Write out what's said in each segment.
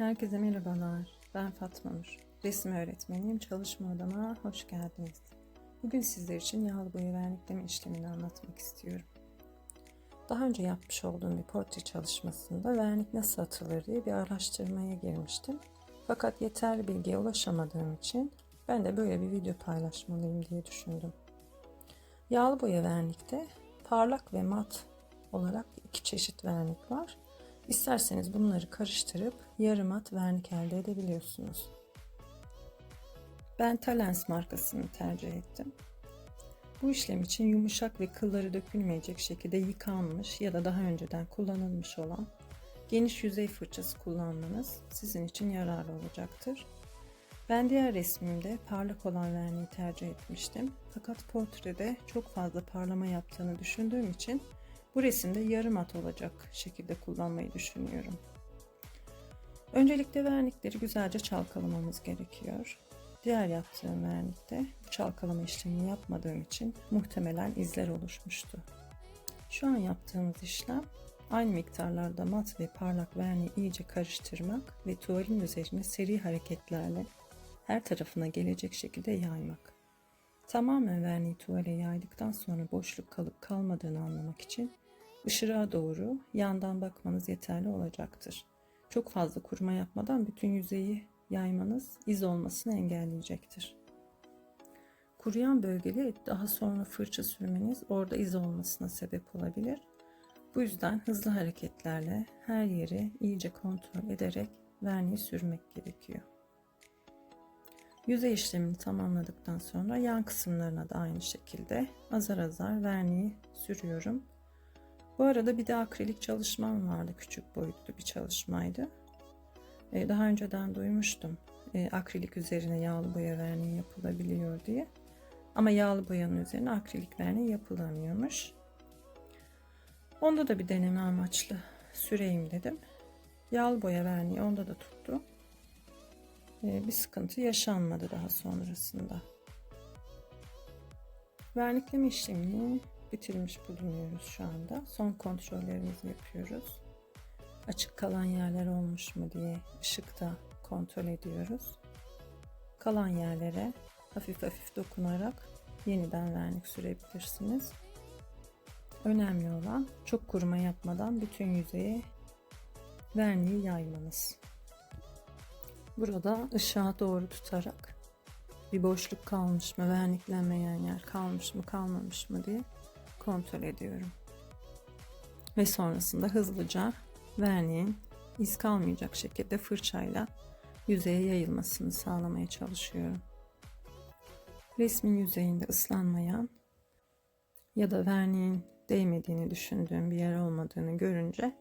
Herkese merhabalar. Ben Fatma Nur. Resim öğretmeniyim. Çalışma odama hoş geldiniz. Bugün sizler için yağlı boya vernikleme işlemini anlatmak istiyorum. Daha önce yapmış olduğum bir portre çalışmasında vernik nasıl atılır diye bir araştırmaya girmiştim. Fakat yeterli bilgiye ulaşamadığım için ben de böyle bir video paylaşmalıyım diye düşündüm. Yağlı boya vernikte parlak ve mat olarak iki çeşit vernik var. İsterseniz bunları karıştırıp yarım mat vernik elde edebiliyorsunuz. Ben Talens markasını tercih ettim. Bu işlem için yumuşak ve kılları dökülmeyecek şekilde yıkanmış ya da daha önceden kullanılmış olan geniş yüzey fırçası kullanmanız sizin için yararlı olacaktır. Ben diğer resmimde parlak olan verniği tercih etmiştim. Fakat portrede çok fazla parlama yaptığını düşündüğüm için bu resimde yarım at olacak şekilde kullanmayı düşünüyorum. Öncelikle vernikleri güzelce çalkalamamız gerekiyor. Diğer yaptığım vernikte bu çalkalama işlemini yapmadığım için muhtemelen izler oluşmuştu. Şu an yaptığımız işlem aynı miktarlarda mat ve parlak verniği iyice karıştırmak ve tuvalin üzerine seri hareketlerle her tarafına gelecek şekilde yaymak. Tamamen verniği tuvale yaydıktan sonra boşluk kalıp kalmadığını anlamak için ışığa doğru yandan bakmanız yeterli olacaktır. Çok fazla kuruma yapmadan bütün yüzeyi yaymanız iz olmasını engelleyecektir. Kuruyan bölgede daha sonra fırça sürmeniz orada iz olmasına sebep olabilir. Bu yüzden hızlı hareketlerle her yeri iyice kontrol ederek verniği sürmek gerekiyor. Yüzey işlemini tamamladıktan sonra yan kısımlarına da aynı şekilde azar azar verniği sürüyorum. Bu arada bir de akrilik çalışmam vardı. Küçük boyutlu bir çalışmaydı. Ee, daha önceden duymuştum. Ee, akrilik üzerine yağlı boya verniği yapılabiliyor diye. Ama yağlı boyanın üzerine akrilik verniği yapılamıyormuş. Onda da bir deneme amaçlı süreyim dedim. Yağlı boya verniği onda da tuttu. Ee, bir sıkıntı yaşanmadı daha sonrasında. Vernikleme işlemini bitirmiş bulunuyoruz şu anda. Son kontrollerimizi yapıyoruz. Açık kalan yerler olmuş mu diye ışıkta kontrol ediyoruz. Kalan yerlere hafif hafif dokunarak yeniden vernik sürebilirsiniz. Önemli olan çok kuruma yapmadan bütün yüzeye verniği yaymanız. Burada ışığa doğru tutarak bir boşluk kalmış mı, verniklenmeyen yer kalmış mı, kalmamış mı diye kontrol ediyorum. Ve sonrasında hızlıca verniğin iz kalmayacak şekilde fırçayla yüzeye yayılmasını sağlamaya çalışıyorum. Resmin yüzeyinde ıslanmayan ya da verniğin değmediğini düşündüğüm bir yer olmadığını görünce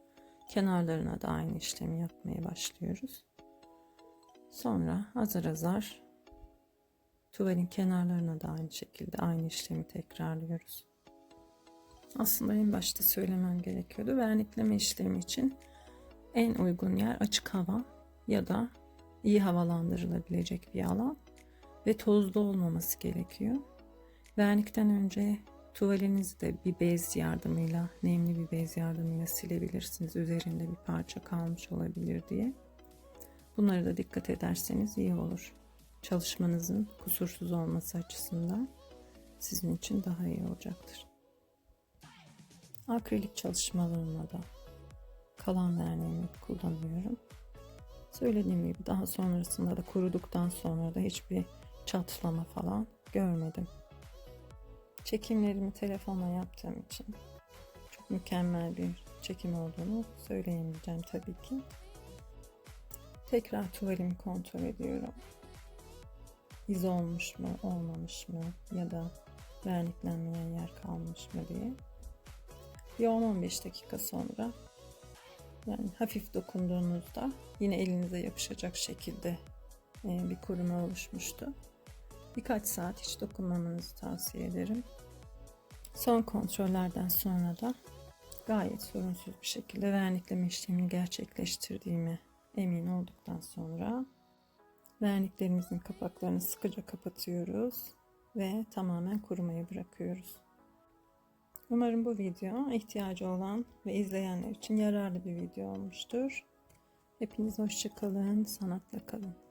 kenarlarına da aynı işlemi yapmaya başlıyoruz. Sonra azar azar tuvalin kenarlarına da aynı şekilde aynı işlemi tekrarlıyoruz. Aslında en başta söylemem gerekiyordu. Vernikleme işlemi için en uygun yer açık hava ya da iyi havalandırılabilecek bir alan ve tozlu olmaması gerekiyor. Vernikten önce tuvalinizi de bir bez yardımıyla, nemli bir bez yardımıyla silebilirsiniz. Üzerinde bir parça kalmış olabilir diye. Bunlara da dikkat ederseniz iyi olur. Çalışmanızın kusursuz olması açısından sizin için daha iyi olacaktır. Akrilik çalışmalarına da kalan verniğimi kullanıyorum. Söylediğim gibi daha sonrasında da kuruduktan sonra da hiçbir çatlama falan görmedim. Çekimlerimi telefonla yaptığım için çok mükemmel bir çekim olduğunu söyleyemeyeceğim tabii ki. Tekrar tuvalimi kontrol ediyorum. İz olmuş mu, olmamış mı ya da verniklenmeyen yer kalmış mı diye. Bir 10-15 dakika sonra yani hafif dokunduğunuzda yine elinize yapışacak şekilde e, bir kuruma oluşmuştu. Birkaç saat hiç dokunmamanızı tavsiye ederim. Son kontrollerden sonra da gayet sorunsuz bir şekilde vernikleme işlemini gerçekleştirdiğimi emin olduktan sonra verniklerimizin kapaklarını sıkıca kapatıyoruz ve tamamen kurumaya bırakıyoruz. Umarım bu video ihtiyacı olan ve izleyenler için yararlı bir video olmuştur. Hepiniz hoşça kalın, sanatla kalın.